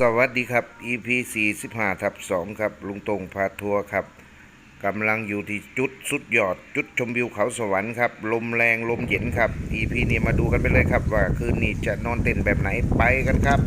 สวัสดีครับ EP 45ทับ2ครับ ลุงตรงพาทัวร์ครับกำลังอยู่ที่จุดสุดยอด จุดชมวิวเขาสวรรค์ครับ ลมแรงลมเย็นครับ EP นี้มาดูกันไปเลยครับ ว่าคืนนี้จะนอนเต็นท์แบบไหนไปกันครับ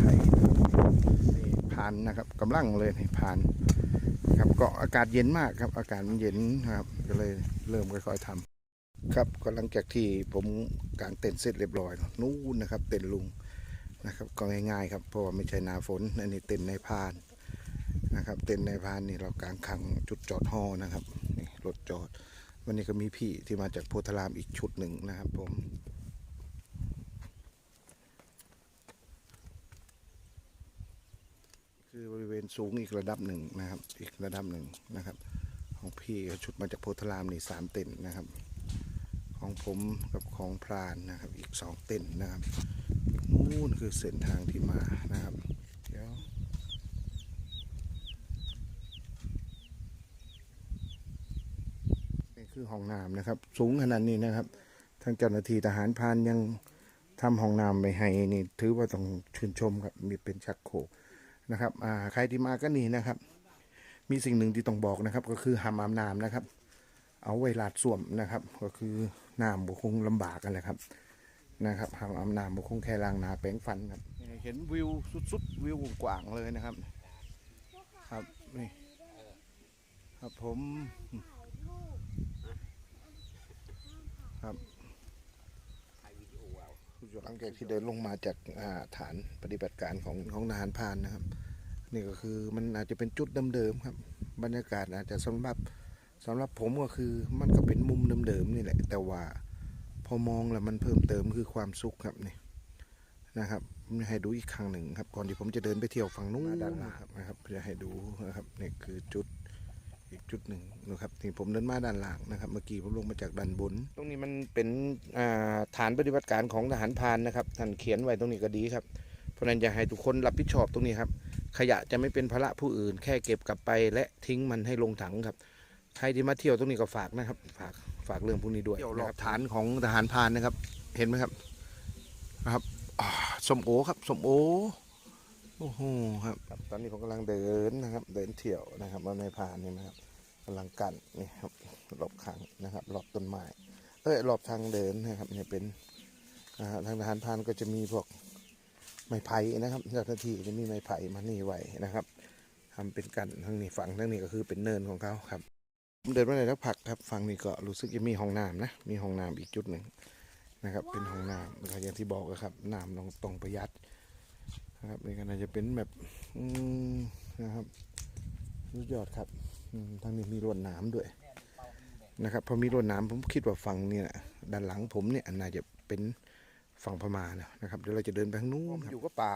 ผ่นี่ผ่านนะครับกำลังเลยนี่ผ่านครับก็อากาศเย็นมากครับ อากาศมันเย็นครับ ก็เลยเริ่มค่อยๆทำครับก็หลังจากที่ผมกางเต็นท์เสร็จเรียบร้อยนู่นนะครับ เต็นท์ลุง นะครับก็ง่ายๆครับเพราะว่าไม่ใช่นาฝนอันนี้เต็นในพานนะครับ เต็นในพานนี่เรากางขังจุดจอดห่อนะครับนี่รถจอด วันนี้ก็มีพี่ที่มาจากโพธารามอีกชุดหนึ่งนะครับ ผมคือบริเวณสูงอีกระดับหนึ่งนะครับ อีกระดับหนึ่งนะครับ ของพี่ชุดมาจากโพธารามนี่สามเต็นนะครับ ของผมกับของพรานนะครับ อีกสองเต็นนะครับ นู่นคือเส้นทางที่มานะครับ เดี๋ยวนี่คือห้องน้ำนะครับ สูงขนาดนี้นะครับ ทางเจ้าหน้าที่ทหารพานยังทำห้องน้ำไปให้นี่ถือว่าต้องชื่นชมครับ มีเป็นชักโครกนะครับอ่าใครที่มาก็นี่นะครับ มีสิ่งหนึ่งที่ต้องบอกนะครับ ก็คือห้ามอาบน้ำนะครับ เอาไว้ลาดส้วมนะครับ ก็คือน้ำบุคงลำบากกันแหละครับ นะครับหามอาบน้ำบุคงแค่ล้างหน้าแปรงฟันครับเห็นวิวสุดๆวิวกว้างเลยนะครับ ครับนี่ครับผมครับหลังจากที่เดินลงมาจากอ่าฐานปฏิบัติการของของทหารพรานนะครับ นี่ก็คือมันอาจจะเป็นจุดเดิมๆครับ บรรยากาศอาจจะสำหรับสำหรับผมก็คือมันก็เป็นมุมเดิมๆนี่แหละ แต่ว่าพ อมองแล้วมันเพิ่มเติมคือความสุขครับนี่นะครับให้ดูอีกครั้งหนึ่งครับ ก่อนที่ผมจะเดินไปเที่ยวฝั่งนู้นด้านหน้าครับนะครับจะให้ดูนะครับนี่คือจุดอีกจุดหนึ่งนะครับที่ผมเดินมาด้านล่างนะครับ เมื่อกี้ผมลงมาจากด้านบน ตรงนี้มันเป็นอ่าฐานปฏิบัติการของทหารพรานนะครับท่านเขียนไว้ตรงนี้ก็ดีครับ เพราะฉะนั้นอยากให้ทุกคนรับผิดชอบตรงนี้ครับ ขยะจะไม่เป็นภาระผู้อื่น แค่เก็บกลับไป และทิ้งมันให้ลงถังครับใครที่มาเที่ยวตรงนี้ก็ฝากนะครับ ฝาก ฝากเรื่องพวกนี้ด้วยเที่ยวรอบฐานของทหารพรานนะครับ เห็นไหมครับนะครับอ่าสมโอครับสมโอโอ้โหครับ ตอนนี้ผมกำลังเดินนะครับ เดินเที่ยวนะครับมาในพานนี่นะครับกำลังกันนี่ครับรอบขังนะครับรอบต้นไม้เอ้ยรอบทางเดินนะครับเนี่ยเป็นอ่าทางทหารพรานก็จะมีพวกไม้ไผ่นะครับเจ้าหน้าที่จะมีไม้ไผ่มานี่ไว้นะครับทำเป็นกันทางนี้ฝั่งทางนี้ก็คือเป็นเนินของเขาครับ ผมเดินมาได้สักพักครับฝั่งนี้ก็รู้สึกจะมีห้องน้ำนะ มีห้องน้ำอีกจุดหนึ่งนะครับ เป็นห้องน้ำนะครับอย่างที่บอกอะครับน้ำต้องต้องประหยัดนะครับนี่ก็น่าจะเป็นแบบอืมนะครับสุดยอดครับอืมทางนี้มีรวดน้ำด้วยนะครับพอมีรวดน้ำผมคิดว่าฝั่งเนี่ยด้านหลังผมเนี่ยน่าจะเป็นฝั่งพม่าแล้วนะครับเดี๋ยวเราจะเดินไปทางนู้นครับอยู่ก็ป่า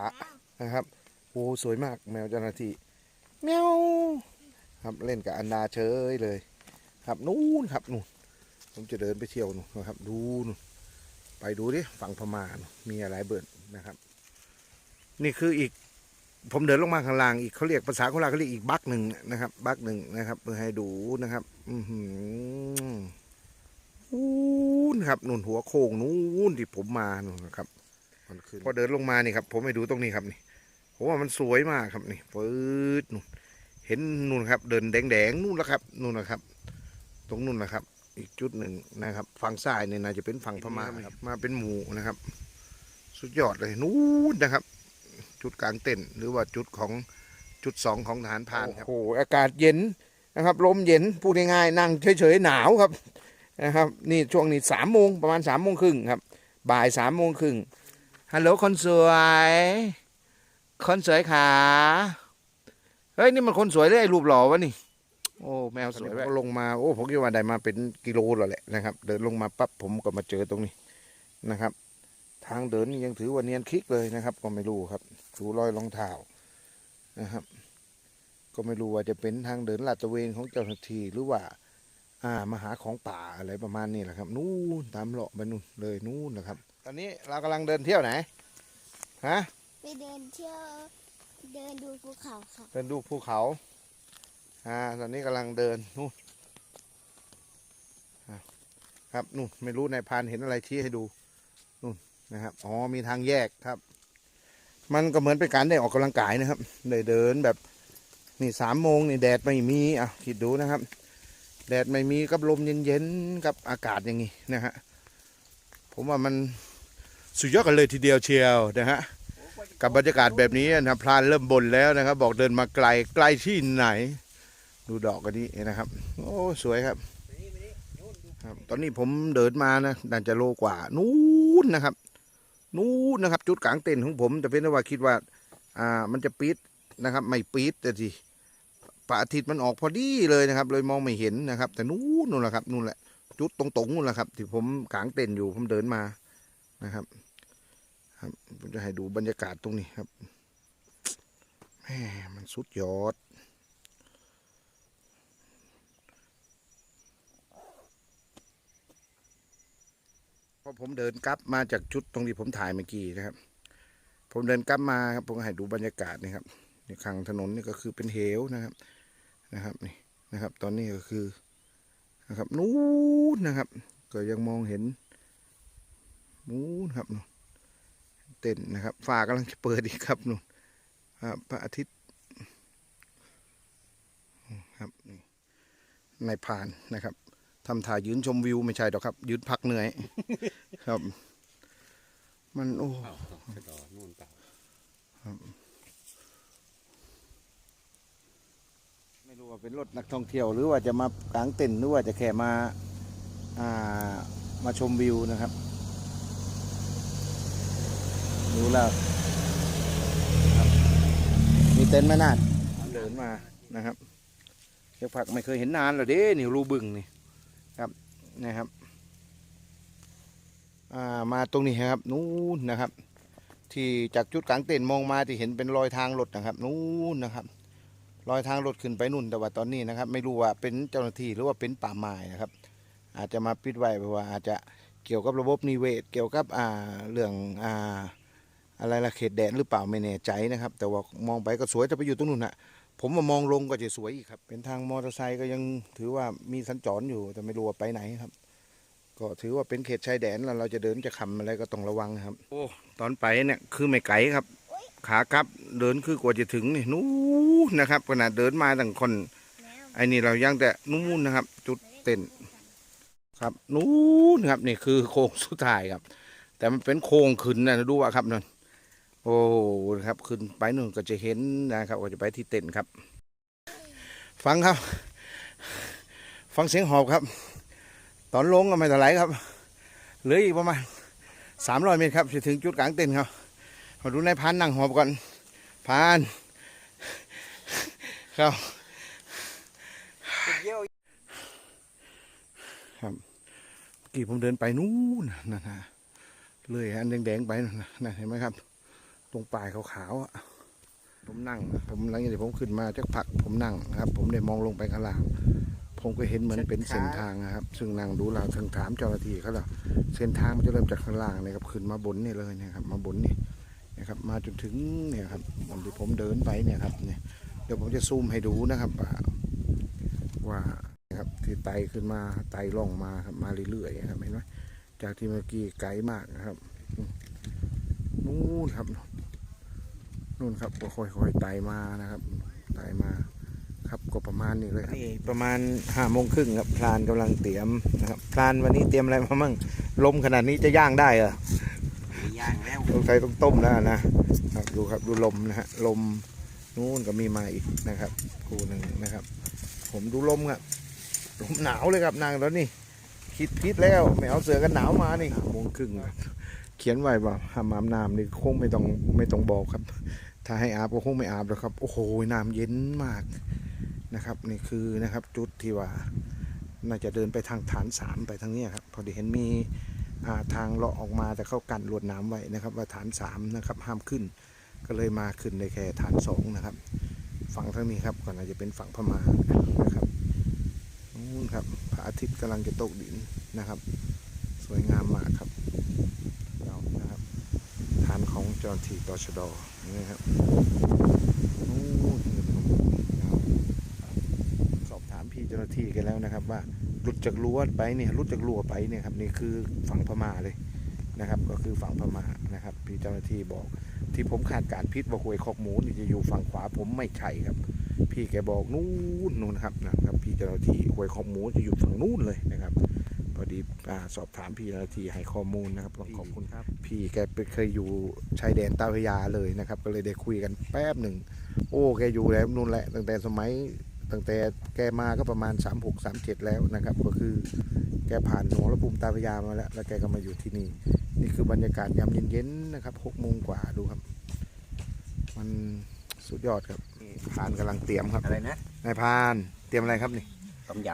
นะครับโอ้สวยมากแมวเจ้าหน้าที่แมวครับเล่นกับอันดาเฉยเลย ครับนู่นครับนู่นผมจะเดินไปเที่ยวนู่นนะครับ ดูนู่นไปดูดิฝั่งพม่านู่นมีอะไรเบิดนะครับ นี่คืออีกผมเดินลงมาข้างล่างอีกเขาเรียกภาษาโคราชเขาเรียกอีกบักหนึ่งนะครับ บักหนึ่งนะครับเพื่อให้ดูนะครับ อือหือนู่นครับนู่นหัวโค้งนู่นที่ผมมานู่นนะครับมันคือพอเดินลงมานี่ครับ ผมให้ดูตรงนี้ครับนี่ผมว่ามันสวยมากครับนี่ปื๊ดนู่นเห็นนู่นครับ เดินแดงๆนู่นแล้วครับนู่นนะครับ ตรงนู่นนะครับ อีกจุดหนึ่งนะครับฝั่งซ้ายเนี่ยน่าจะเป็นฝั่งพม่าครับมาเป็นหมู่นะครับ สุดยอดเลยนู่นนะครับ จุดกลางเต็นท์หรือว่าจุดของจุดสองของทหารพรานครับโอ้โหอากาศเย็นนะครับลมเย็นพูดง่ายๆนั่งเฉยๆหนาวครับนะครับ นี่ช่วงนี้สามโมงประมาณสามโมงครึ่งครับ บ่ายสามโมงครึ่งฮัลโหลคนสวยคนสวยขาเฮ้ยนี่มันคนสวยเลยไอ้รูปหล่อวะนี่ โอ้แมวสวยก็ลงมาโอ้ผมคิดว่าได้มาเป็นกิโลแล้วแหละนะครับ เดินลงมาปั๊บผมก็มาเจอตรงนี้นะครับ ทางเดินนี่ยังถือว่าเนียนคลิกเลยนะครับ ก็ไม่รู้ครับดูรอยรองเท้านะครับ ก็ไม่รู้ว่าจะเป็นทางเดินลาดตระเวนของเจ้าหน้าที่หรือว่า อ่ามาหาของป่าอะไรประมาณนี้แหละครับ นู่นตามเลาะไปนู่นเลยนู่นนะครับ ตอนนี้เรากำลังเดินเที่ยวไหนฮะไปเดินเที่ยวเดินดูภูเขาค่ะเดินดูภูเขา อ่าตอนนี้กำลังเดินนู่นครับนู่นไม่รู้นายพานเห็นอะไรชี้ให้ดูนู่นนะครับอ๋อมีทางแยกครับ มันก็เหมือนเป็นการได้ออกกำลังกายนะครับได้เดินแบบนี่สามโมงนี่แดดไม่มีอะคิดดูนะครับ แดดไม่มีกับลมเย็นๆกับอากาศอย่างนี้นะฮะผมว่ามันสุดยอดกันเลยทีเดียวเชียวนะฮะกับบรรยากาศแบบนี้นะพรานเริ่มบ่นแล้วนะครับ บอกเดินมาไกลไกลที่ไหน ดูดอกกันนี้นะครับ โอ้สวยครับครับ ตอนนี้ผมเดินมานะน่าจะโลกว่านู้นนะครับ นู้นนะครับ จุดกลางเต็นของผมแต่เป็นแต่ว่าคิดว่า อ่ามันจะปิดนะครับ ไม่ปิดแต่สิพระอาทิตย์มันออกพอดีเลยนะครับ เลยมองไม่เห็นนะครับ แต่นู้นนู่นแหละครับนู่นแหละ จุดตรงๆนู่นแหละครับ ที่ผมกลางเต็นอยู่ผมเดินมานะครับครับผมจะให้ดูบรรยากาศตรงนี้ครับแหมมันสุดยอด พอผมเดินกลับมาจากจุดตรงที่ผมถ่ายเมื่อกี้นะครับ ผมเดินกลับมาครับผมให้ดูบรรยากาศนะครับนี่ข้างถนนนี่ก็คือเป็นเหวนะครับนะครับนี่นะครับ ตอนนี้ก็คือนะครับนู้นนะครับ ก็ยังมองเห็นนู้นครับนู่นเต้นนะครับฟากำลังจะเปิดอีกครับนู่นครับพระอาทิตย์ครับนี่นายพรานนะครับ ทำท่ายืนชมวิวไม่ใช่หรอกครับยืนพักเหนื่อย ครับ มันโอ้ไม่รู้ว่าเป็นรถนักท่องเที่ยวหรือว่าจะมากางเต็นท์หรือว่าจะแค่มาอ่ามาชมวิวนะครับดูแล้วมีเต็นท์ไหมนาดเดินมานะครับเจ้าผักไม่เคยเห็นนานแล้วเด้นี่รูบึงนี่ นะครับามาตรงนี้ครับนู้นนะครับ ที่จากจุดกลางเต็นท์มองมาที่เห็นเป็นรอยทางรถนะครับนู้นนะครับรอยทางรถขึ้นไปนู่นแต่ว่าตอนนี้นะครับ ไม่รู้ว่าเป็นเจ้าหน้าที่หรือว่าเป็นป่าไม้นะครับ อาจจะมาปิดไว้เพราะว่าอาจจะเกี่ยวกับระบบนิเวศ เกี่ยวกับอ่าเรื่องอ่าอะไรละเขตแดนหรือเปล่าไม่แน่ใจนะครับ แต่ว่ามองไปก็สวยแต่ไปอยู่ตรงนู้นน่ะ ผมมามองลงก็จะสวยอีกครับ เป็นทางมอเตอร์ไซค์ก็ยังถือว่ามีสัญจรอยู่แต่ไม่รู้ว่าไปไหนครับ ก็ถือว่าเป็นเขตชายแดนแล้วเราจะเดินจะขำอะไรก็ต้องระวังครับ โอ้ตอนไปเนี่ยคือไม่ไกลครับ ขากลับเดินคือกว่าจะถึงนี่นู้นนะครับขนาดเดินมาตั้งคนแล้วไอ้นี่เรายังแต่นู้นนะครับ จุดเต้นครับนู้นครับนี่คือโค้งสุดท้ายครับ แต่มันเป็นโค้งขึ้นนะดูว่าครับนั่น โอ้ครับขึ้นไปนู่นก็จะเห็นนะครับว่าจะไปที่เต้นครับ ฟังครับ ฟังเสียงหอบครับ ตอนลงก็ไม่เท่าไรครับ เหลืออีกประมาณสามร้อยเมตรครับจะถึงจุดกลางเต้นครับมาดูนายพานนั่งหอบก่อนพานครับครับเมื่อกี้ผมเดินไปนู้นนะนะเลยอันแดงๆไปนะนั่นเห็นไหมครับ ตรงปลายขาวๆอะผมนั่ง ผมหลังจากที่ผมขึ้นมาจากผักผมนั่งนะครับ ผมได้มองลงไปข้างล่าง ผมก็เห็นเหมือนเป็นเส้นทางนะครับ ซึ่งนั่งดูเราถึงถามเจ้าหน้าที่เขาแล้วเส้นทางมันจะเริ่มจากข้างล่างนะครับขึ้นมาบนนี่เลยนะครับ มาบนนี่นะครับ มาจนถึงเนี่ยครับวันที่ผมเดินไปเนี่ยครับเนี่ยเดี๋ยวผมจะซูมให้ดูนะครับ ว่าว่านะครับที่ไต่ขึ้นมาไต่ล่องมาครับมาเรื่อยๆครับเห็นไหมจากที่เมื่อกี้ไกลมากนะครับอืมนู่นครับ นู่นครับก็ค่อยๆไต่มานะครับไต่มาครับก็ประมาณนี้เลยครับนี่ประมาณห้าโมงครึ่งครับพลานกำลังเตรียมนะครับพลานวันนี้เตรียมอะไรมามั่งลมขนาดนี้จะย่างได้เหรอมีย่างแล้วต้องใช้ต้องต้มแล้วนะครับดูครับดูลมนะฮะลมนู้นก็มีมาอีกนะครับคู่หนึ่งนะครับ ผมดูลมครับลมหนาวเลยครับนางตอนนี้คิดพิษแล้วไม่เอาเสือกันหนาวมานี่โมงครึ่งครับเขียนไว้ว่าห้ามอาบน้ำนี่คงไม่ต้องไม่ต้องบอกครับ ถ้าให้อาบก็คงไม่อาบแล้วครับ โอ้โหน้ำเย็นมากนะครับนี่คือนะครับจุดที่ว่าน่าจะเดินไปทางฐานสามไปทางนี้ครับพอดีเห็นมีาทางเลาะออกมาแต่เข้ากันลวดน้ำไว้นะครับ ว่าฐานสามนะครับห้ามขึ้น ก็เลยมาขึ้นในแค่ฐานสองนะครับฝั่งทางนี้ครับก่อนอาจจะเป็นฝั่งพม่านะครับนู่นครับพระอาทิตย์กำลังจะตกดินนะครับ สวยงามมากครับเรานะครับฐานของเจ้าหน้าที่ตชดนี่ครับนู่นนะครับสอบถามพี่เจ้าหน้าที่กันแล้วนะครับ ว่าหลุดจากรั้วไปเนี่ยหลุดจากรั้วไปเนี่ยครับนี่คือฝั่งพม่าเลยนะครับ ก็คือฝั่งพม่านะครับ พี่เจ้าหน้าที่บอก ที่ผมคาดการพิษว่าหวยคอกหมูนี่จะอยู่ฝั่งขวาผมไม่ใช่ครับ พี่แกบอกนู่นนู่นครับนะครับ พี่เจ้าหน้าที่หวยคอกหมูจะอยู่ฝั่งนู่นเลยนะครับ ดีอ่าสอบถามพี่เจ้าหน้าที่ให้ข้อมูลนะครับต้องขอบคุณครับ พี่แกไปเคยอยู่ชายแดนตาพระยาเลยนะครับ ก็เลยได้คุยกันแป๊บหนึ่งโอ้แกอยู่แล้วนู่นแหละ ตั้งแต่สมัยตั้งแต่แกมาก็ประมาณ 3 6 3 7 แล้วนะครับ ก็คือแกผ่านหัวระภูมิตาพระยามาแล้ว แล้วแกก็มาอยู่ที่นี่ นี่คือบรรยากาศยามเย็นๆนะครับหกโมงกว่าดูครับ มันสุดยอดครับนี่พานกำลังเตรียมครับอะไรนะนายพานเตรียมอะไรครับนี่ต้มย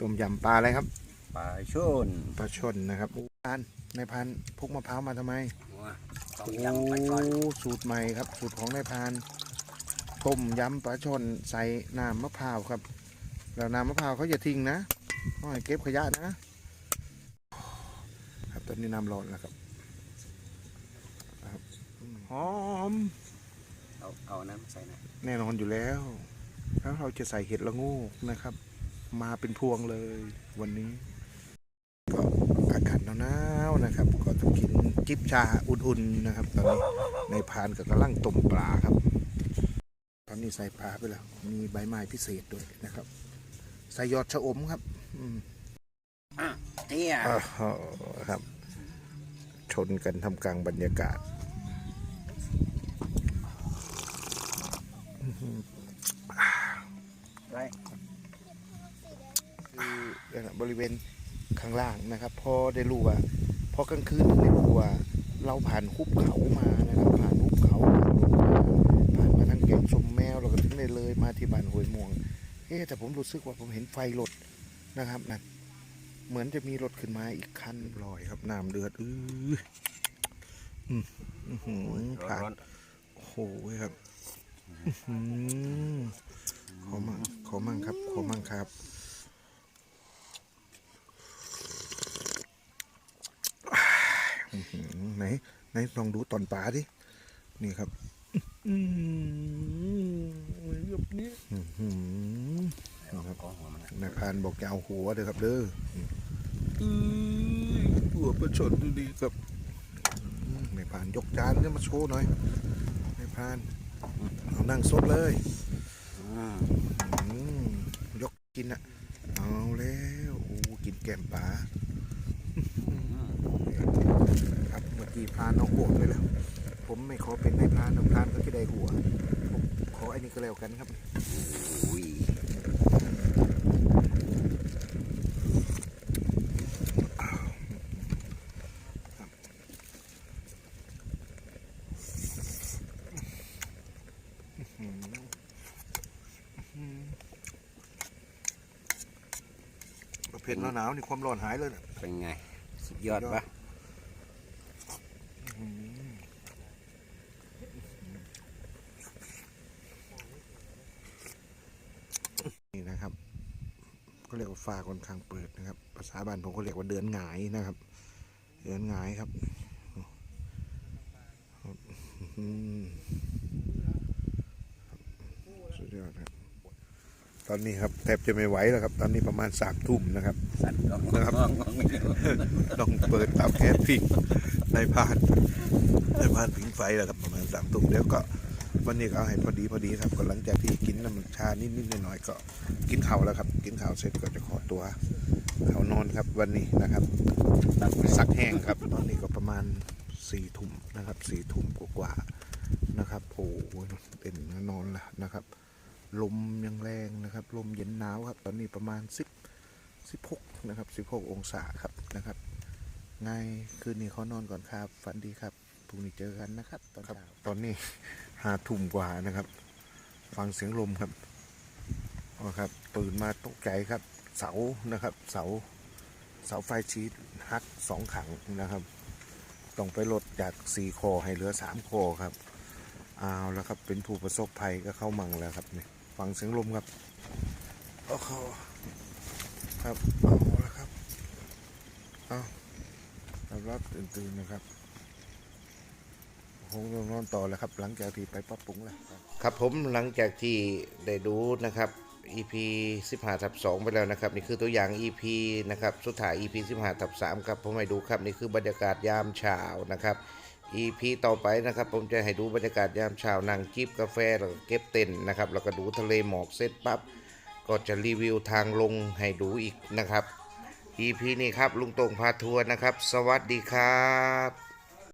ต้มยำปลาอะไรครับำ ปลาชนปลาช่อนนะครับอู้พานนายพานพกมะพร้าวมาทำไมต้มโอ้ยำไปก่อนสูตรใหม่ครับ สูตรของนายพานต้มยำปลาช่อนใส่น้ำมะพร้าวครับ แล้วน้ำมะพร้าวเขาอย่าทิ้งนะเขาให้เก็บขยะนะ ครับตอนนี้น้ำร้อนแล้วครับครับอืมหอมเอาเอาน้ำใส่นะแน่นอนอยู่แล้วแล้วเราจะใส่เห็ดละโงูนะครับ มาเป็นพวงเลยวันนี้ก็อากาศ หนาวๆนะครับ ก็ต้องกินจิบชาอุ่นๆนะครับ ตอนนี้ในพานก็กำลังต้มปลาครับ ตอนนี้ใส่ปลาไปแล้ว มีใบไม้พิเศษด้วยนะครับ ใส่ยอดชะอมครับอืมเตี้ยอ้าวครับ ชนกันทำกลางบรรยากาศไรคือเนี่ยบริเวณ ข้างล่างนะครับ พอได้รู้ว่าพอกลางคืนถึงได้รู้ว่าเราผ่านคุบเขามานะครับ ผ่านคุบเขาผ่านมาทางแก่งชมแมวเราก็ถึงได้เลยมาที่บ้านห้วยม่วงเอ๊แต่ผมรู้สึกว่าผมเห็นไฟรถนะครับนะเหมือนจะมีรถขึ้นมาอีกคันลอยครับน้ำเดือดอื้ออืมอื้อหือผ่านโอ้โหครับอื้อหือขอมั่งขอมั่งครับ ขอมั่งครับ อื้อหือไหน ไหนลองดูตอนปลาดินี่ครับอืมแบบนี้อื้อหือๆครับก็หัวมันนะนายพรานบอกจะเอาหัวเด้อครับเด้ออือหัวประชดดูดีครับอืมนายพรานยกจานเนี่ยมาโชว์หน่อยนายพรานเอานั่งสดเลยอืมอืมยกกินอะเอาแล้วโอ้กินแกมปลา ครับเมื่อกี้พรานเอาหัวไปแล้ว ผมไม่ขอเป็นนายพรานนะพรานก็จะได้หัว ผมขอไอ้นี่ก็แล้วกันครับอุ้ยเผ็ดหนาวๆนี่ความร้อนหายเลยนะเป็นไง สุดยอดปะ นี่นะครับ ก็เรียกว่าฟ้าค่อนข้างเปิดนะครับ ภาษาบ้านผมก็เรียกว่าเดือนหงายนะครับ เดือนหงายครับอืมสุดยอดครับ ตอนนี้ครับแทบจะไม่ไหวแล้วครับ ตอนนี้ประมาณสามทุ่มนะครับสั่นก็นะครับมองมองไม่เห็นต้องเปิดเตาแก๊สพิงในพานในพานผิงไฟแล้วครับประมาณสามทุ่มเดี๋ยวก็ วันนี้ก็เอาให้พอดีพอดีครับก็หลังจากที่กินน้ำชานิดๆหน่อยๆก็กินข้าวแล้วครับ กินข้าวเสร็จก็จะขอตัวเขานอนครับวันนี้นะครับซักแห้งครับ ตอนนี้ก็ประมาณสี่ทุ่มนะครับสี่ทุ่มกว่าๆนะครับโอ้โหเป็นนอนล้วนะครับ ลมยังแรงนะครับ ลมเย็นหนาวครับ ตอนนี้ประมาณสิบสิบหกนะครับสิบหกองศาครับนะครับง่ายคืนนี้เขานอนก่อนครับ ฝันดีครับพรุ่งนี้เจอกันนะครับ ตอนเช้าตอนนี้ ห้าทุ่มกว่านะครับ ฟังเสียงลมครับอ๋อครับตื่นมาตกใจครับ เสานะครับ เสา เสาไฟชีตหักสองขังนะครับ ต้องไปลดจากสี่คอให้เหลือสามคอครับเอาแล้วครับเป็นผู้ประสบภัยก็เข้ามังแล้วครับนี่ฟังเสียงลมครับโอ้โหครับเอาแล้วครับเอารับรับตื่นตื่นๆนะครับ คงนอนต่อแล้วครับ หลังจากที่ไปปรับปรุงแล้วครับผมหลังจากที่ได้ดูนะครับ EP 15ทับ2ไปแล้วนะครับ นี่คือตัวอย่าง EP นะครับสุดท้าย EP 15ทับ3ครับผมให้ดูครับนี่คือบรรยากาศยามเช้านะครับ EP ต่อไปนะครับ ผมจะให้ดูบรรยากาศยามเช้านั่งจิบกาแฟแล้วก็เก็บเต็นนะครับแล้วก็ดูทะเลหมอกเสร็จปั๊บก็จะรีวิวทางลงให้ดูอีกนะครับ EP นี้ครับลุงโต่งพาทัวร์นะครับ สวัสดีครับ